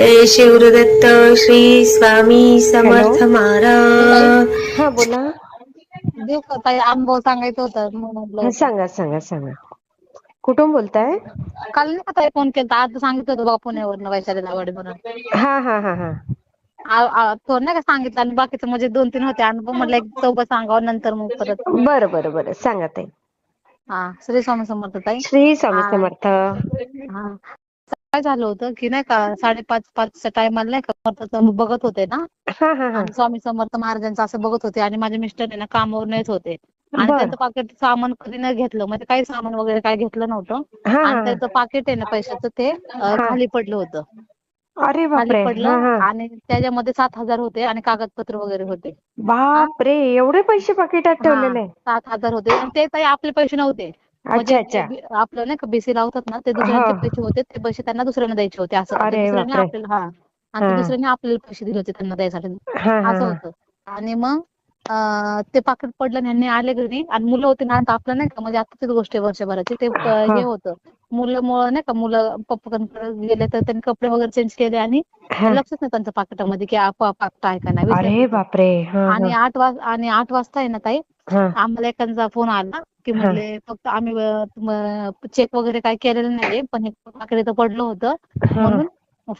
जय शिवदत्त श्री स्वामी समर्थ महाराज. हा बोला. देऊ का ताई अनुभव सांगायचं होतं म्हणून म्हटलं हा, सांगा सांगा सांगा. कुठून बोलताय? काल नाही का ताई फोन केला आज सांगितलं होतं बघा पुण्यावरनं वैशाली दावडे म्हणून. हा हा हा हा. आ- आ- तो नाही का सांगितलं आणि बाकीचं म्हणजे दोन तीन होते अनुभव म्हटलं एक चौघं सांगावं नंतर मग परत. बरं बरं बरं. सांगा ताई. हा श्री स्वामी समर्थ ताई. श्री स्वामी. समर्थ. हा. काय झालं होतं की नाही का साडेपाच पाचच्या टायमाला नाही का समर्थाचं बघत होते ना? हा हा हा. आणि स्वामी समर्थ महाराजांचं असं बघत होते आणि माझे मिस्टर आहे ना कामावरून येत होते. आणि बर. त्यांचं पाकिट सामान कधी नाही घेतलं. म्हणजे काही सामान वगैरे काही घेतलं नव्हतं. हा आणि हा त्याचं पाकिट आहे ना पैशाचं ते अं, खाली पडलं होतं. अरे खाली बापरे. पडलं हा हा. आणि त्याच्यामध्ये सात हजार होते आणि कागदपत्र वगैरे होते. बापरे एवढे पैसे पाकिटात ठेवलेले. सात हजार होते. आणि ते काही आपले पैसे नव्हते. म्हणजे आपलं नाही का बीसी लावतात ना ते दुसऱ्यांचे. पैसे होते ते पैसे त्यांना दुसऱ्यांना द्यायचे होते असं अरे दुसऱ्याने बापरे. आपल्याला हा आणि ते. दुसऱ्याने आपल्याला पैसे दिले होते त्यांना द्यायसाठी हा हा असं हा. होतं आणि मग अं, ते पाकिट पडलं आणि ह्यांनी आले घरी आणि मुलं होती ना आता आपलं नाही का म्हणजे आताचीच गोष्ट आहे वर्षभराची ते प- हा. हे होतं मुलं मुलं नाही का मुलं पप्पाकडे गेले तर त्यांनी कपडे वगैरे चेंज केले आणि हा. लक्षच नाही त्यांच्या पाकिटामध्ये की आप- पाकिट आहे का नाही विसरले अरे ते. बापरे हा आणि हा आठ वाज आणि आठ वाजता आहे ना ताई हा आम्हाला एकांचा फोन आला की. म्हणले फक्त आम्ही चेक वगैरे काय केलेलं नाहीये पण हे पाकिट इथं पडलं होतं. म्हणून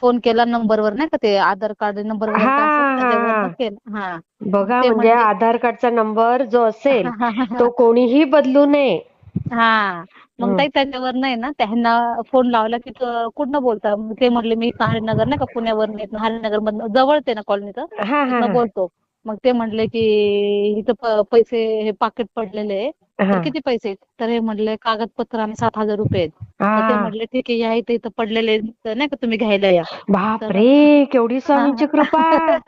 फोन केला नंबरवर नाही का ते आधार कार्ड नंबर बघा ते म्हणजे म्हणले- आधार कार्डचा नंबर जो असेल तो कोणीही बदलू नये. हा. मग. ताई त्याच्यावर नाही ना त्यांना फोन लावला की तो कुठनं बोलता? ते म्हटले मी हरिनगर नाही का पुण्यावरून येत हरिनगर मधनं जवळच आहे ना कॉलनीचं बोलतो. मग ते म्हणले की इथं पैसे हे पाकिट पडलेले आहे. तर किती पैसे आहेत? तर हे म्हणले कागदपत्र आणि सात हजार रुपये आहेत. तर ते हा म्हणले ठीक आहे या इथे इथं पडलेले तर नाही का तुम्ही घ्यायला या. बापरे केवढी स्वामींची कृपा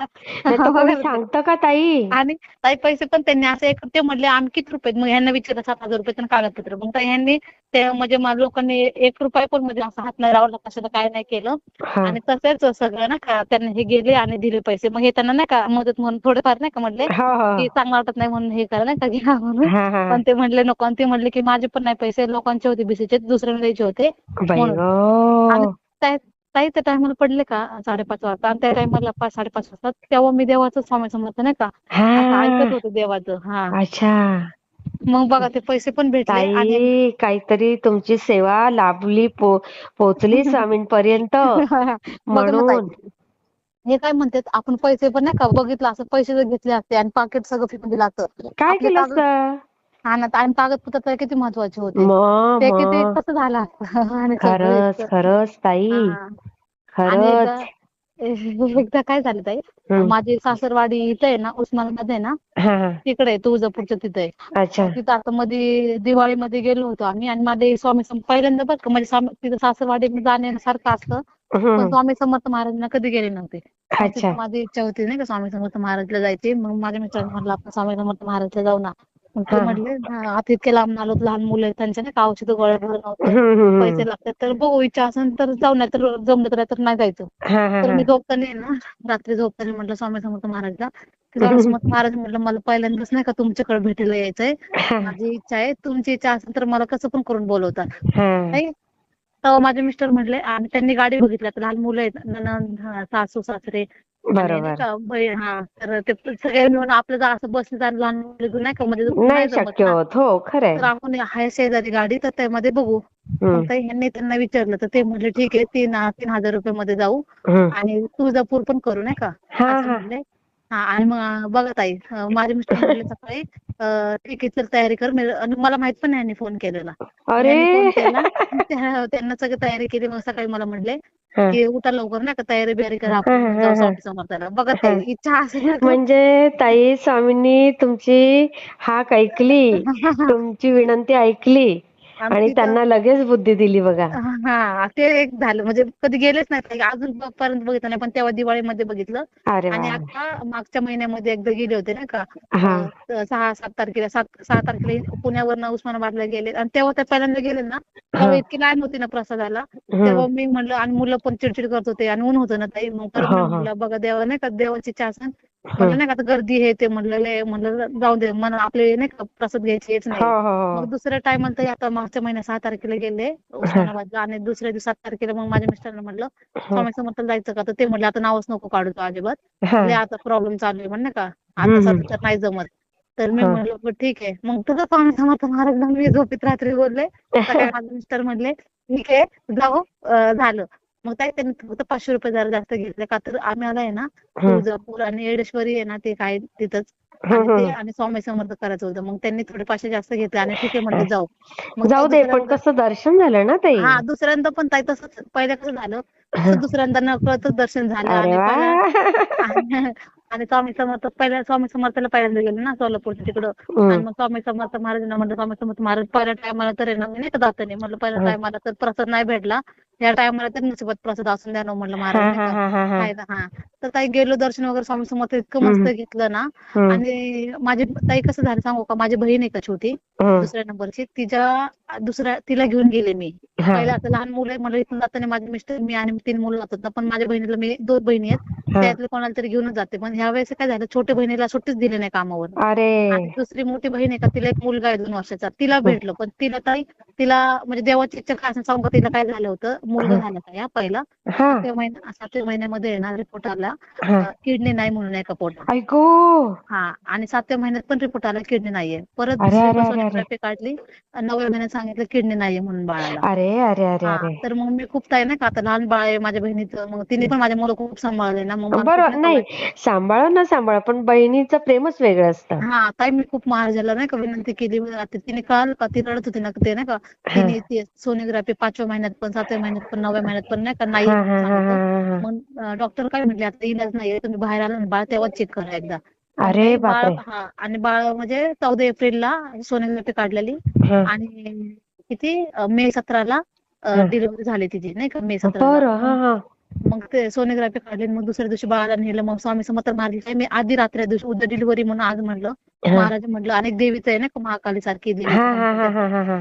नाही तर कोणी सांगतं का ताई? आणि ताई पैसे पण त्यांनी असं एक ते म्हणले आम्ही किती रुपये मग ह्यांना विचारलं सात हजार रुपये कागदपत्र. मग ह्यांनी ते म्हणजे लोकांनी एक रुपया पण म्हणजे असं हात नाही लावला कशाला काय नाही केलं. हा. आणि तसेच सगळं ना का त्यांनी हे गेले आणि दिले पैसे. मग हे त्यांना नाही का मदत म्हणून थोडेफार नाही का म्हणले हो हो. की चांगलं वाटत नाही म्हणून हे करा नाही का घ्या म्हणून. हा हा. पण ते म्हणले नको. आणि ते म्हणले की माझे पण नाही पैसे लोकांचे होते बीसीचे दुसऱ्याला द्यायचे होते. म्हणून. ताई त्या टायमाला पडले का? साडेपाच वाजता. आणि त्या टायमाला पाच साडेपाच वाजता. तेव्हा मी देवाचं स्वामी समर्थ नाही का? ऐकत होते देवाचं. हा. अच्छा. मग बघा ते पैसे पण भेटले आणि काहीतरी तुमची सेवा लाभली पो पोचली स्वामींपर्यंत. म्हणून. हे काय म्हणतात? आपण पैसे पण नाही का? बघितलं असं पैसे घेतले असते आणि पाकिट सगळं फेकून दिलं असतं. काय केलं असतं? हा ना आणि कागदपत्र तर किती महत्त्वाचे होते. मग ते किती मग कसं झालं असतं आणि सगळं खरंच इतकं- खरंच ताई. हा. आणि खरंच. एकदा एकदा काय झालं ताई? हम्म. माझी सासरवाडी इथं आहे ना उस्मानाबाद आहे ना हा हा. तिकडे आहे तुळजापूरच्या तिथे आहे. अच्छा. तिथं आता मध्ये दिवाळीमध्ये गेलो होतो आम्ही आणि माझे स्वामी सम पहिल्यांदा बरं का म्हणजे स्वामी- तिथं सासरवाडी जाण्यासारखं असतं पण हम्म. स्वामी समर्थ महाराजांना कधी गेले नव्हते. मग अच्छा. तिथं माझी इच्छा होती नाही का स्वामी समर्थ महाराजला जायची. मग माझ्या मित्रांनी म्हणलं आपण स्वामी समर्थ महाराजला जाऊ ना. मग ते. म्हणले "हा, आता इतके लांब आलो लहान मुलं आहेत, त्यांच्या नाही का औषध गोळ्या भरून पैसे. लागतात. तर बघू इच्छा असेल तर जाऊ नाही तर जमलं तर तर नाही जायचं. तर मी झोपताना आहे ना रात्री झोपताना म्हटलं स्वामी समर्थ महाराजला. की स्वामी समर्थ महाराज म्हटलं मला पहिल्यांदाच नाही का तुमच्याकडे भेटायला यायचंय? माझी इच्छा आहे तुमची इच्छा असेल तर मला कसं पण करून बोलवता. तेव्हा माझे मिस्टर म्हटले आणि त्यांनी गाडी बघितली आता लहान मुलं आहेत नणंद हा, सासू सासरे बरोबर. हा तर ते सगळे मिळून आपलं जर असं बसलं तर लहान मुलं घेऊन नाही का म्हणजे नाही जमत शक्य ना. होत. हो खरंय तर आपण आहे शेजारी गाडी तर त्यामध्ये बघू. हम्म, मग ताई ह्यांनी त्यांना विचारलं तर ते म्हटले ठीक आहे तीन तीन हजार रुपये मध्ये जाऊ हम्म. आणि तुळजापूर पण करू नाही का? हा असं हा. म्हणले. हा आणि मग बघा ताई माझे मिस्टर म्हटले सकाळी ठीक आहे चल तयारी कर आणि मला माहीत पण नाही यांनी फोन केलेला. अरे! त्यांना सगळी तयारी केली मग सकाळी मला म्हणले. की उठा लवकर नाही का तयारी बियारी करा आपण बघा ताई. इच्छा असेल ना म्हणजे ताई स्वामींनी तुमची हाक ऐकली तुमची विनंती ऐकली. आणि त्यांना लगेच बुद्धी दिली बघा. हा ते एक झालं. म्हणजे कधी गेलेच नाही ताई. अजून पर्यंत बघितलं नाही पण तेव्हा दिवाळीमध्ये बघितलं. अरे आणि आता मागच्या महिन्यामध्ये एकदा गेले होते नाही का? हा. सहा सात तारखेला सात सहा तारखेला पुण्यावरनं उस्मानाबादला गेले. आणि तेव्हा ते पहिल्यांदा गेले ना तेव्हा इतकी लाईन होती ना प्रसादाला. तेव्हा मी म्हणलं आणि मुलं पण चिडचिड करत होते आणि ऊन होतं ना ताई. मग बघा देवा नाही का देवाची इच्छा असेल म्हणलं नाही का आता गर्दी हे ते म्हणलं म्हणलं जाऊ दे मला आपले नाही का प्रसाद घ्यायची हेच हो नाही. हो हो मग दुसऱ्या टायमाला तरी आता मागच्या महिन्यात सहा तारखेला गेले उस्मानाबादला. आणि दुसऱ्या दिवशी सात तारखेला मग माझ्या मिस्टरांना म्हणलं स्वामी समर्थाला जायचं का? तर ते म्हणले आता नावच नको काढू तू अजिबात. हा. आता प्रॉब्लेम चालू आहे म्हण का. आता. सध्या तर नाही जमत. तर मी हा. म्हणलं बरं ठीक आहे. मग तसं स्वामी समर्थ महाराज मी झोपेत रात्री बोलले. सकाळी माझे मिस्टर म्हणले ठीक आहे जाऊ झालं. मग काय त्यांनी फक्त पाचशे रुपये जरा जास्त घेतले का तर आम्हाला आहे ना. तुळजापूर आणि येडेश्वरी आहे ना ते काय तिथंच. आणि स्वामी समर्थ करायचं होतं. मग त्यांनी थोडे पाचशे जास्त घेतले आणि ठीक आहे म्हणले जाऊ. मग जाऊ दे पण कसं दर्शन झालं ना ताई? हा दुसऱ्यांदा पण ताई तसंच. पहिलं कसं झालं? दुसऱ्यांदा नकळतच दर्शन झालं आणि पहिल्या- आणि- स्वामी समर्थ पहिल्या स्वामी समर्थाला पहिल्यांदा गेले ना सोलापूरच्या तिकडं. आणि. मग स्वामी समर्थ महाराजांना म्हणलं स्वामी समर्थ महाराज पहिल्या टायमाला तर आहे ना मी नाही का जात नाही म्हणलं पहिल्या. टायमाला तर प्रसाद नाही भेटला. या टायमाला तर नशिबात प्रसाद असून द्या ना म्हणलं महाराज हा हा हा हा. हा. तर ताई गेलो दर्शन वगैरे स्वामी समर्थ इतकं मस्त. घेतलं ना. आणि माझी ताई कसं झालं सांगू का? माझी बहीण आहे का छोटी. दुसऱ्या नंबरची. तिच्या दुसऱ्या तिला घेऊन गेले मी. पहिला आता लहान मुलं आहे, मला इथून जाताना माझे मिस्टर मी आणि तीन मुलं जातात पण माझ्या बहिणीला मी दोन बहिणी आहेत. त्यातले कोणाला तरी घेऊनच जाते. पण ह्या वेळेस काय झालं छोट्या बहिणीला सुट्टीच दिली नाही कामावर. अरे. आणि दुसरी मोठी बहीण आहे का तिला एक मुलगा आहे दोन वर्षाचा. तिला भेटलं. पण तिला ताई तिला म्हणजे देवाची इच्छा काय असेल सांगू का तिला काय झालं होतं? मुलगा झाला ताई हा पहिला. सातव्या महिन्या सातव्या महिन्यामध्ये ना रिपोर्ट आला. हा. किडनी नाही म्हणून एका पोटात ऐको हा आणि सातव्या महिन्यात पण रिपोर्ट आला किडनी नाहीये. परत अरे, दुसरी अरे, पण अरे, अरे. सोनोग्राफी काढली आणि नवव्या महिन्यात सांगितलं किडनी नाहीये म्हणून बाळाला. अरे अरे अरे हा, अरे. तर मग मी खूप ताई नाही का आता लहान बाळ आहे माझ्या बहिणीचं मग तिने पण माझ्या मुलं खूप सांभाळले ना मग मला खूप नाही नाही का सांभाळा ना सांभाळा पण बहिणीचं प्रेमच वेगळं असतं. हा ताई मी खूप महाराजाला नाही का विनंती केली रात्री तिने कळालं का ती रडत होती ना ते नाही का तिने ती सोनोग्राफी पाचव्या महिन्यात पण सातव्या महिन्यात पण नवव्या महिन्यात पण नाही का नाही हा हा हा सांगितलं. हा हा. मग डॉक्टर काय म्हटले आता? इलाज नाहीये तुम्ही बाहेर आला बाळ तेव्हा चेक करा एकदा. अरे बाळ बापरे. हा आणि बाळ म्हणजे चौदा एप्रिलला सोनोग्राफी काढलेली. आणि किती? मे सतराला. डिलिव्हरी झाली तिची नाही का? मे हा मग ते सोनोग्राफी काढली मग दुसऱ्या दिवशी बाळाला नेलं. मग स्वामी समर्थ काय मी आधी रात्री दिवशी उद्या डिलिव्हरी म्हणून आज म्हणलं. महाराज म्हटलं अनेक देवीचं आहे ना का महाकाली सारखी देवी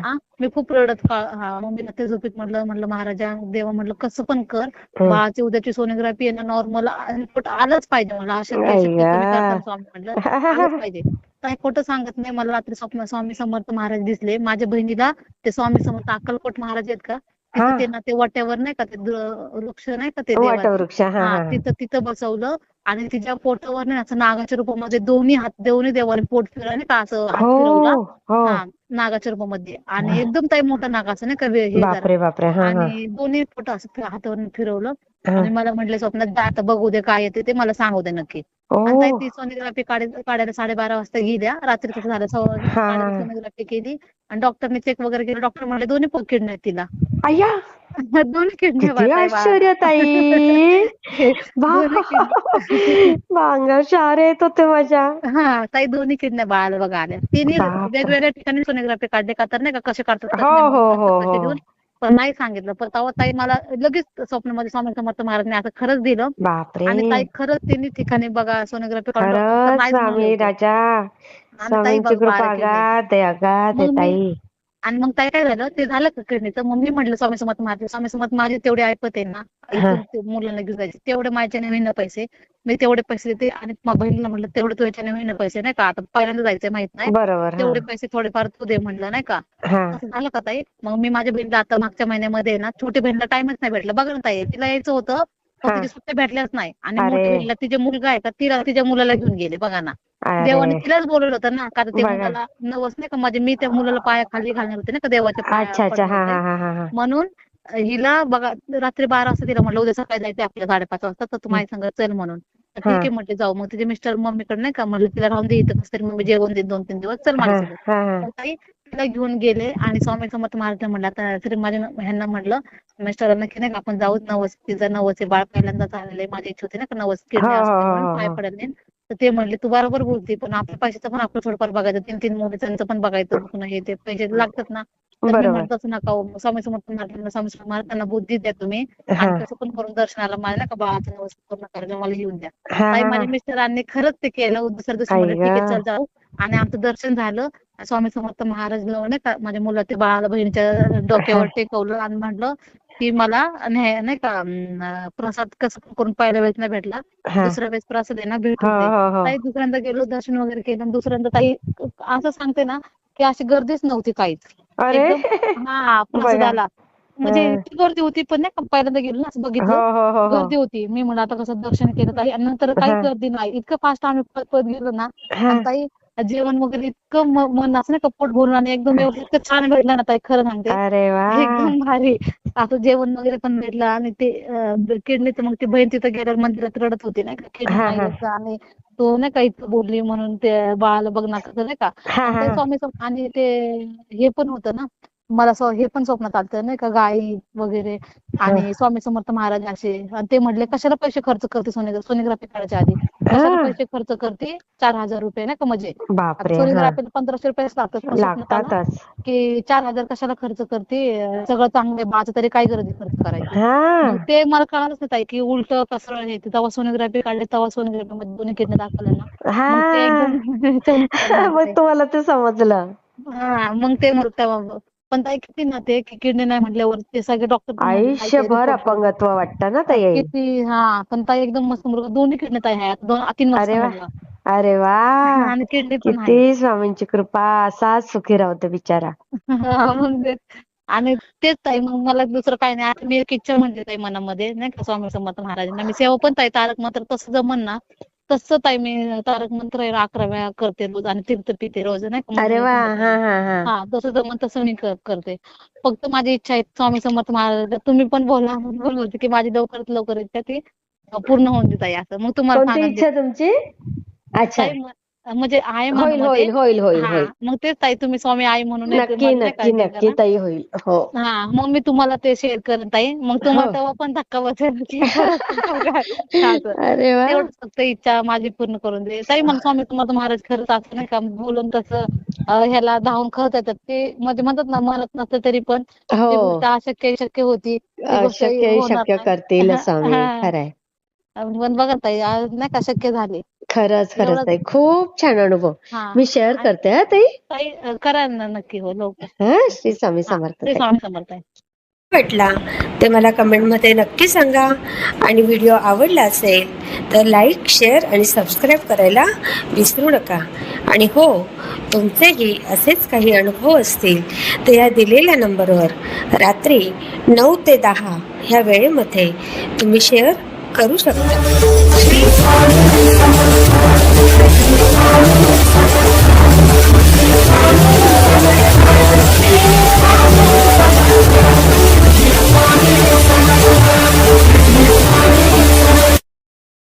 हा मी खूप रडत का हा मग मी रात्री झोपेत म्हटलं म्हटलं महाराजा देवा म्हटलं कसं पण कर. बाळाची उद्याची सोनोग्राफी आहे ना नॉर्मल रिपोर्ट आलंच पाहिजे मला अशा. काही स्वामी म्हटलं आलंच पाहिजे. काय खोटं सांगत नाही मला रात्री स्वप्न स्वामी समर्थ महाराज दिसले. माझ्या बहिणीला ते स्वामी समर्थ अक्कलकोट महाराज आहेत का? ते ना ते वाट्यावर नाही का ते वृक्ष नाही का ते तिथं तिथं बसवलं. आणि तिच्या पोटावर असं नागाच्या रूपामध्ये दोन्ही हात दोन्ही देवाने पोट फिरवलं नाही का? असं हात फिरवला. हो हो. हा नागाच्या रूपामध्ये. आणि एकदम ताई मोठा नाग असं नाही का? हे आणि दोन्ही पोट असं हातावरून फिरवलं. आणि मला म्हटलं स्वप्नात आता बघू दे काय येते ते मला सांगू दे नक्की. ती सोनोग्राफी काढायला साडेबारा वाजता गेल्या रात्री कसं झालं. हा. सोनोग्राफी केली. आणि डॉक्टरने चेक वगैरे केलं. डॉक्टर म्हणले दोन्ही किडनी आहेत तिला. अय्या दोन्ही किडनी आश्चर्य ताई. अंगावर येत होते माझ्या. हा ताई दोन्ही किडन्या बाळाला बघा आल्या. तिने. वेगवेगळ्या ठिकाणी सोनोग्राफी काढले का तर नाही का? कसे काढतात पण नाही सांगितलं. पण तेव्हा ताई मला लगेच स्वप्नामध्ये स्वामी समर्थ महाराजने असं खरंच दिलं. बापरे. आणि ताई खरंच तिन्ही ठिकाणी बघा सोनोग्राफी खरंच स्वामी. राजा. स्वामींची कृपा. अगाध आहे अगाध आहे मग मी- ताई. आणि मग ताई काय झालं? ते झालं का किडनीचं मग मी म्हटलं स्वामी समर्थ महाराज स्वामी समर्थ माझे तेवढे ऐपत आहे ना ते मुलांना घेऊन जायचे. तेवढे माझ्याने होईना पैसे. मी तेवढे पैसे देते आणि माझ्या बहिणीला म्हटलं तेवढे तुझ्याने होईना पैसे नाही का? आता पहिल्यांदा जायचंय माहीत नाही. तेवढे पैसे थोडेफार तू दे म्हटलं नाही का? असं झालं का ताई? मग मी माझ्या बहिणीला आता मागच्या महिन्यामध्ये ना छोटी बहिणीला टाइमच नाही भेटला. बघा ना ताई तिला यायचं होतं. तिच्या सुट्ट्या भेटल्याच नाही. आणि. मोठ्या बहिणीला तिचे मुलगा आहे का तिला तिच्या मुलाला घेऊन गेले बघा ना. देवाने तिलाच बोलवलं होतं ना कारण ते. मुलाला नवस नाही का म्हणजे मी त्या मुलाला पाया खाली घालणार होते ना का देवाच्या हा. हा हा हा म्हणून हिला बघा रात्री बारा वाजता तिला म्हटलं उद्या सकाळी जायचं आपल्या साडेपाच वाजता तर तू माझ्या संग चल म्हणून. ठीक. आहे म्हटले जाऊ. मग तिचे मिस्टर मम्मीकडे नाही का म्हटलं तिला राहून दे इथं कसं तरी मम्मी जेवण दे दोन तीन दिवस चल ताई तिला घेऊन गेले आणि स्वामी समर्थ महाराज म्हणलं आता तरी माझ्या ह्यांना म्हटलं मिस्टरांना की नाही का आपण जाऊ नवस तिचं नवस आहे बाळ पहिल्यांदा झालेलं आहे माझी इच्छा होती ना का नवस हो, हो, असते हो, पाय. पडेल नाही. तर ते म्हणले तू बरोबर बोलते पण आपल्या पैशाचं पण आपलं थोडंफार बघायचं. तीन तीन मुलीचं पण बघायचं पुन्हा हे ते पैसे लागतात ना. तर नका हो, स्वामी समर्थ महाराजांना स्वामी समर्थ महाराजांना बुद्धी द्या तुम्ही. आणि कसं पण करून दर्शनाला मला नाही का बाळाचा नवस पूर्ण करायला मला येऊन द्या. ताई माझ्या मिस्टरांनी खरंच ते केलं. दुसऱ्या दिवशी म्हणले ठीक आहे. चल जाऊ. आणि आमचं दर्शन झालं. स्वामी समर्थ महाराज नाही का माझ्या मुला ते बाळाला बहिणीच्या डोक्यावर टेकवलं आणि म्हणलं की मला नाही नाही का प्रसाद कसं करून पहिल्या वेळेस नाही भेटला दुसऱ्या वेळेस प्रसाद आहे ना हो ताई दुसऱ्यांदा गेलो दर्शन वगैरे केलं दुसऱ्यांदा ताई असं सांगते ना की अशी गर्दीच नव्हती काहीच. हा प्रसादाला म्हणजे हा. इतकी गर्दी होती पण नाही का पहिल्यांदा गेलो ना असं बघितलं. हो हो हो गर्दी होती. मी म्हणलं आता कसं दर्शन केलं ताई. आणि नंतर हा. काहीच गर्दी नाही. इतकं फास्ट आम्ही पळत पळत गेलो ना ताई जेवण वगैरे इतकं मन असं नाही का पोट भरून आणि एकदम व्यवस्थित छान भेटलं ना ताई खरं सांगते. अरे वा. एकदम भारी. असं जेवण वगैरे पण भेटलं आणि ते किडनीचं मग ती बहीण तिथं गेल्यावर मंदिरात रडत होती नाही का किडनी आणि तो नाही का इतकं बोलली म्हणून ते बाळाला बघ ना कसं नाही का. स्वामी आणि ते हे पण होतं ना मला स्व- हे पण स्वप्नात आलतं नाही का गाई वगैरे. आणि स्वामी समर्थ महाराज असे. आणि ते म्हणले कशाला पैसे खर्च करते सोनोग्राफी सोनोग्राफी करायच्या आधी? कशाला. पैसे खर्च करते? चार हजार रुपये नाही का म्हणजे? हा. सोनोग्राफीला पंधराशे रुपयेच लागतात की चार हजार कशाला खर्च करते? सगळं चांगलं आहे बाळाचं तरी काय गरज खर्च करायची. ते मला कळालंच नाही ताई की उलट कसं हे तेव्हा सोनोग्राफी काढली तेव्हा सोनोग्राफी मध्ये दोन्ही किडनी दाखवल्या ना मग. तुम्हाला ते समजलं. हा मग ते मग तेव्हा पण ताई किती ना ते की किडनी नाही म्हटल्यावर ते सगळे डॉक्टर आयुष्यभर अपंगत्व वाटतं ना ताई. किती हा पण ताई एकदम मस्त मुलगा. दोन्ही किडनी ताई आहेत. दोन तीन अरे वा. मुलगा अरे वा. आणि किडनी पण आहे. किती स्वामींची कृपा. असाच सुखी राहतो बिचारा. हा, मग ते- आणि तेच ताई मग मला दुसरं काही नाही. आता मी एक इच्छा म्हणते ताई मनामध्ये नाही का स्वामी समर्थ महाराजांना. मी सेवा पण ताई तारक मंत्र तसं जमन ना. तसं ताई मी तारक मंत्र अकरा वेळा करते रोज आणि तीर्थ पिते रोज नाही का? अरे वा हा. हा हा. हा तसं जमन तसं मी कर- करते. फक्त माझी इच्छा आहे स्वामी समर्थ महाराज तुम्ही पण बोला म्हणून बोलते की माझी लवकरात लवकर इच्छा ती पूर्ण होऊन देत आहे असं. मग तुम्हाला कोणती इच्छा तुमची? अच्छा. ताई, म- म्हणजे आहे होईल होईल होईल होईल होईल. मग तेच ताई तुम्ही स्वामी आई म्हणून नक्की नक्की नक्की. ताई होईल हो. हा मग मी तुम्हाला ते शेअर करेन ताई. मग तुम्हाला हो. तेव्हा पण धक्का बसेल की फक्त इच्छा माझी पूर्ण करून दे. ताई मला स्वामी समर्थ महाराज खरंच असं नाही का बोलून तसं ह्याला धावून खत येतात. ते म्हणजे म्हणतात ना म्हणत नसतं तरी पण हो. अशक्य शक्य होती शक्य. करतील स्वामी. खरंय. पण बघा ताई आज नाही का शक्य झाले. खरंच खरंच एवढं- ताई खूप छान अनुभव. हा. मी शेअर करते हा ताई? ताई अं, करा ना नक्की हो लवकर. हा श्री स्वामी समर्थ श्री ताई. स्वामी समर्थ वाटला ते मला कमेंटमध्ये नक्की सांगा. आणि व्हिडिओ आवडला असेल तर लाईक शेअर आणि सबस्क्राईब करायला विसरू नका. आणि हो तुमचेही असेच काही अनुभव असतील तर या दिलेल्या नंबरवर रात्री नऊ ते दहा ह्या वेळेमध्ये तुम्ही शेअर करू शकता.